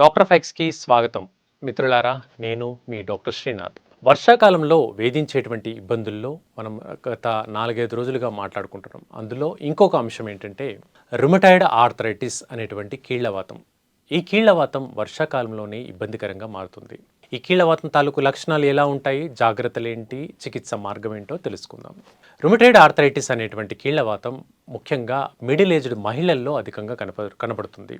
Doctor ఫ్యాక్స్కి స్వాగతం. మిత్రులారా నేను మీ డాక్టర్ శ్రీనాథ్. వర్షాకాలంలో వేధించేటువంటి ఇబ్బందుల్లో మనం గత నాలుగైదు రోజులుగా మాట్లాడుకుంటున్నాం. అందులో ఇంకొక అంశం ఏంటంటే రుమటైడ్ ఆర్థరైటిస్ అనేటువంటి కీళ్ళవాతం. ఈ కీళ్ళవాతం వర్షాకాలంలోనే ఇబ్బందికరంగా మారుతుంది. ఈ కీళ్ళవాతం తాలూకు లక్షణాలు ఎలా ఉంటాయి జాగ్రత్తలు ఏంటి చికిత్స మార్గం ఏంటో తెలుసుకుందాం. రుమటైడ్ ఆర్థరైటిస్ అనేటువంటి కీళ్ళవాతం ముఖ్యంగా మిడిల్ ఏజ్డ్ మహిళల్లో అధికంగా కనప కనపడుతుంది.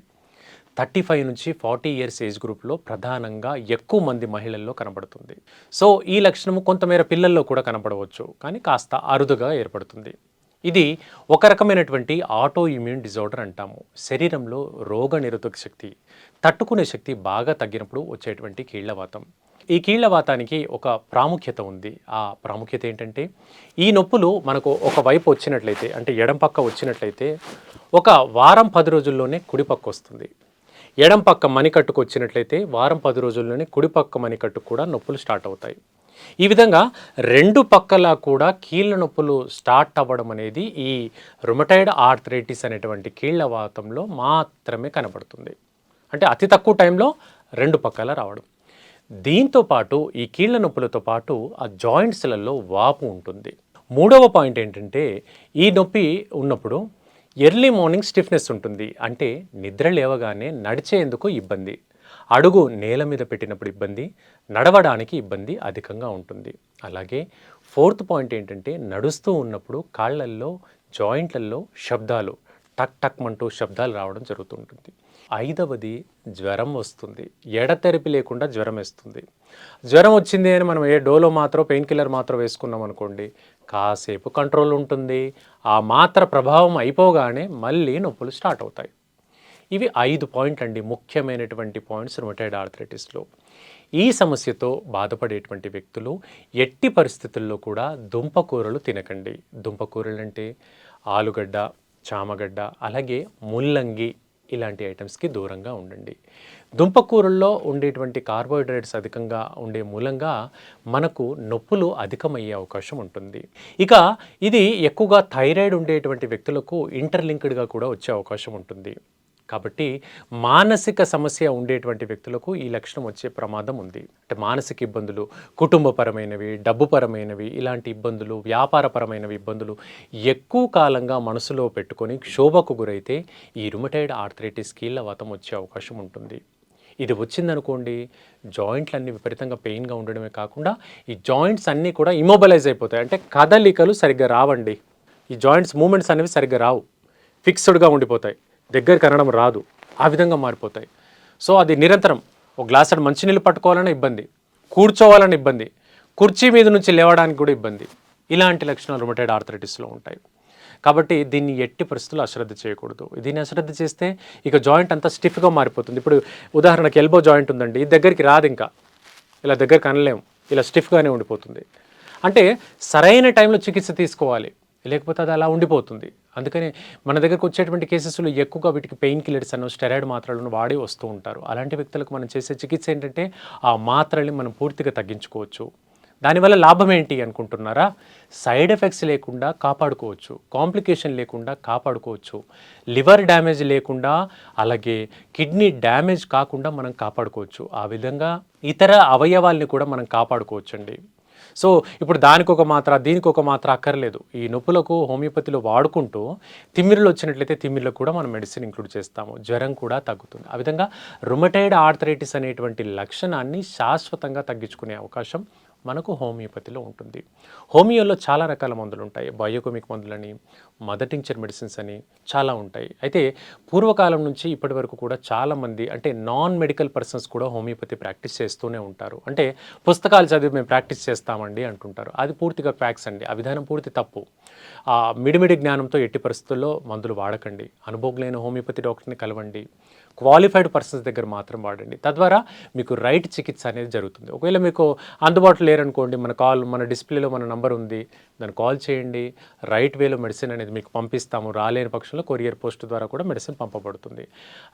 థర్టీ ఫైవ్ నుంచి ఫార్టీ ఇయర్స్ ఏజ్ గ్రూప్లో ప్రధానంగా ఎక్కువ మంది మహిళల్లో కనబడుతుంది. సో ఈ లక్షణము కొంతమేర పిల్లల్లో కూడా కనబడవచ్చు. కానీ కాస్త అరుదుగా ఏర్పడుతుంది. ఇది ఒక రకమైనటువంటి ఆటో ఇమ్యూన్ డిజార్డర్ అంటాము. శరీరంలో రోగ నిరోధక శక్తి తట్టుకునే శక్తి బాగా తగ్గినప్పుడు వచ్చేటువంటి కీళ్ళవాతం. ఈ కీళ్ళవాతానికి ఒక ప్రాముఖ్యత ఉంది. ఆ ప్రాముఖ్యత ఏంటంటే ఈ నొప్పులు మనకు ఒక వైపు వచ్చినట్లయితే అంటే ఎడం పక్క వచ్చినట్లయితే ఒక వారం పది రోజుల్లోనే కుడి పక్క వస్తుంది. ఎడం పక్క మణికట్టుకు వచ్చినట్లయితే వారం పది రోజుల్లోనే కుడి పక్క మణికట్టుకు కూడా నొప్పులు స్టార్ట్ అవుతాయి. ఈ విధంగా రెండు పక్కలా కూడా కీళ్ళ నొప్పులు స్టార్ట్ అవ్వడం అనేది ఈ రుమటైడ్ ఆర్థరైటిస్ అనేటువంటి కీళ్ళ వాతంలో మాత్రమే కనబడుతుంది. అంటే అతి తక్కువ టైంలో రెండు పక్కల రావడం. దీంతో పాటు ఈ కీళ్ళ నొప్పులతో పాటు ఆ జాయింట్స్లలో వాపు ఉంటుంది. మూడవ పాయింట్ ఏంటంటే ఈ నొప్పి ఉన్నప్పుడు ఎర్లీ మార్నింగ్ స్టిఫ్నెస్ ఉంటుంది. అంటే నిద్ర లేవగానే నడిచేందుకు ఇబ్బంది. అడుగు నేల మీద పెట్టినప్పుడు ఇబ్బంది నడవడానికి ఇబ్బంది అధికంగా ఉంటుంది. అలాగే ఫోర్త్ పాయింట్ ఏంటంటే నడుస్తూ ఉన్నప్పుడు కాళ్ళల్లో జాయింట్లలో శబ్దాలు టక్ టక్ మంటూ శబ్దాలు రావడం జరుగుతుంటుంది. ఐదవది జ్వరం వస్తుంది. ఎడతెరిపి లేకుండా జ్వరం వేస్తుంది. జ్వరం వచ్చింది అని మనం ఏ డోలో మాత్రం పెయిన్ కిల్లర్ మాత్రం వేసుకున్నాం అనుకోండి కాసేపు కంట్రోల్ ఉంటుంది. ఆ మాత్ర ప్రభావం అయిపోగానే మళ్ళీ నొప్పులు స్టార్ట్ అవుతాయి. ఇవి ఐదు పాయింట్ అండి ముఖ్యమైనటువంటి పాయింట్స్ రొమటైడ్ ఆర్థరైటిస్లో ఈ సమస్యతో బాధపడేటువంటి వ్యక్తులు ఎట్టి పరిస్థితుల్లో కూడా దుంపకూరలు తినకండి. దుంపకూరలు అంటే ఆలుగడ్డ చామగడ్డ అలాగే ముల్లంగి ఇలాంటి ఐటమ్స్కి దూరంగా ఉండండి. దుంపకూరల్లో ఉండేటువంటి కార్బోహైడ్రేట్స్ అధికంగా ఉండే మూలంగా మనకు నొప్పులు అధికమయ్యే అవకాశం ఉంటుంది. ఇక ఇది ఎక్కువగా థైరాయిడ్ ఉండేటువంటి వ్యక్తులకు ఇంటర్లింక్డ్గా కూడా వచ్చే అవకాశం ఉంటుంది. కాబట్టి మానసిక సమస్య ఉండేటువంటి వ్యక్తులకు ఈ లక్షణం వచ్చే ప్రమాదం ఉంది. అంటే మానసిక ఇబ్బందులు కుటుంబపరమైనవి డబ్బుపరమైనవి ఇలాంటి ఇబ్బందులు వ్యాపారపరమైనవి ఇబ్బందులు ఎక్కువ కాలంగా మనసులో పెట్టుకొని క్షోభకు గురైతే ఈ రుమటైడ్ ఆర్థరైటిస్ కీళ్ళవాతం వచ్చే అవకాశం ఉంటుంది. ఇది వచ్చిందనుకోండి జాయింట్లు అన్నీ విపరీతంగా పెయిన్గా ఉండడమే కాకుండా ఈ జాయింట్స్ అన్నీ కూడా ఇమొబలైజ్ అయిపోతాయి. అంటే కదలికలు సరిగ్గా రావండి. ఈ జాయింట్స్ మూమెంట్స్ అనేవి సరిగ్గా రావు. ఫిక్స్డ్గా ఉండిపోతాయి. దగ్గరికి అనడం రాదు. ఆ విధంగా మారిపోతాయి. సో అది నిరంతరం ఒక గ్లాసుడు మంచినీళ్ళు పట్టుకోవాలని ఇబ్బంది. కూర్చోవాలని ఇబ్బంది. కుర్చీ మీద నుంచి లేవడానికి కూడా ఇబ్బంది. ఇలాంటి లక్షణాలు రొమటైడ్ ఆర్థరైటిస్లో ఉంటాయి. కాబట్టి దీన్ని ఎట్టి పరిస్థితుల్లో అశ్రద్ధ చేయకూడదు. దీన్ని అశ్రద్ధ చేస్తే ఇక జాయింట్ అంతా స్టిఫ్గా మారిపోతుంది. ఇప్పుడు ఉదాహరణకి ఎల్బో జాయింట్ ఉందండి. ఇది దగ్గరికి రాదు ఇంకా. ఇలా దగ్గరికి అనలేము ఇలా స్టిఫ్గానే ఉండిపోతుంది. అంటే సరైన టైంలో చికిత్స తీసుకోవాలి. లేకపోతే అది అలా ఉండిపోతుంది. అందుకనే మన దగ్గరకు వచ్చేటువంటి కేసెస్లో ఎక్కువగా వీటికి పెయిన్ కిల్లర్స్ అన్న స్టెరాయిడ్ మాత్రలను వాడి వస్తూ ఉంటారు. అలాంటి వ్యక్తులకు మనం చేసే చికిత్స ఏంటంటే ఆ మాత్రల్ని మనం పూర్తిగా తగ్గించుకోవచ్చు. దానివల్ల లాభం ఏంటి అనుకుంటున్నారా? సైడ్ ఎఫెక్ట్స్ లేకుండా కాపాడుకోవచ్చు. కాంప్లికేషన్ లేకుండా కాపాడుకోవచ్చు. లివర్ డ్యామేజ్ లేకుండా అలాగే కిడ్నీ డ్యామేజ్ కాకుండా మనం కాపాడుకోవచ్చు. ఆ విధంగా ఇతర అవయవాల్ని కూడా మనం కాపాడుకోవచ్చండి. సో ఇప్పుడు దానికి ఒక మాత్ర దీనికి ఒక మాత్ర అక్కర్లేదు. ఈ నొప్పులకు హోమియోపతిలో వాడుకుంటూ తిమ్మిరిలు వచ్చినట్లయితే తిమ్మిరిలో కూడా మనం మెడిసిన్ ఇంక్లూడ్ చేస్తాము. జ్వరం కూడా తగ్గుతుంది. ఆ విధంగా రుమటైడ్ ఆర్థరైటిస్ అనేటువంటి లక్షణాన్ని శాశ్వతంగా తగ్గించుకునే అవకాశం మనకు హోమియోపతిలో ఉంటుంది. హోమియోలో చాలా రకాల మందులు ఉంటాయి బయోకోమిక్ మందులని మదర్ టింక్చర్ మెడిసిన్స్ అని చాలా ఉంటాయి. అయితే పూర్వకాలం నుంచి ఇప్పటి వరకు కూడా చాలామంది అంటే నాన్ మెడికల్ పర్సన్స్ కూడా హోమియోపతి ప్రాక్టీస్ చేస్తూనే ఉంటారు. అంటే పుస్తకాలు చదివి మేము ప్రాక్టీస్ చేస్తామండి అంటుంటారు. అది పూర్తిగా ఫ్యాక్స్ అండి. ఆ విధానం పూర్తి తప్పు. ఆ మిడిమిడి జ్ఞానంతో ఎట్టి పరిస్థితుల్లో మందులు వాడకండి. అనుభవం లేని హోమియోపతి డాక్టర్ని కలవండి. క్వాలిఫైడ్ పర్సన్స్ దగ్గర మాత్రం వాడండి. తద్వారా మీకు రైట్ చికిత్స అనేది జరుగుతుంది. ఒకవేళ మీకు అందుబాటులో లేరనుకోండి మన కాల్ మన డిస్ప్లేలో మన నంబర్ ఉంది దాన్ని కాల్ చేయండి. రైట్ వేలో మెడిసిన్ అనేది మీకు పంపిస్తాము. రాలేని పక్షంలో కొరియర్ పోస్ట్ ద్వారా కూడా మెడిసిన్ పంపబడుతుంది.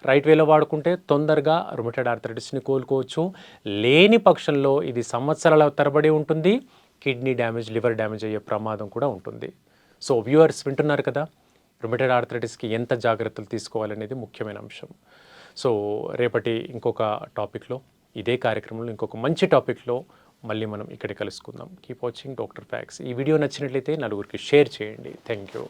రైట్ వేలో వాడుకుంటే తొందరగా రుమటెడ్ ఆర్థరైటిస్ని కోలుకోవచ్చు. లేని పక్షంలో ఇది సంవత్సరాల తరబడి ఉంటుంది. కిడ్నీ డ్యామేజ్ లివర్ డ్యామేజ్ అయ్యే ప్రమాదం కూడా ఉంటుంది. సో వ్యూవర్స్ వింటున్నారు కదా? రుమటెడ్ ఆర్థరైటిస్కి ఎంత జాగ్రత్తలు తీసుకోవాలనేది ముఖ్యమైన అంశం. సో రేపటి ఇంకొక టాపిక్లో ఇదే కార్యక్రమంలో ఇంకొక మంచి టాపిక్లో మళ్ళీ మనం ఇక్కడ కలుసుకుందాం. కీప్ వాచింగ్ డాక్టర్ ఫ్యాక్స్ ఈ వీడియో నచ్చినట్లయితే నలుగురికి షేర్ చేయండి. Thank you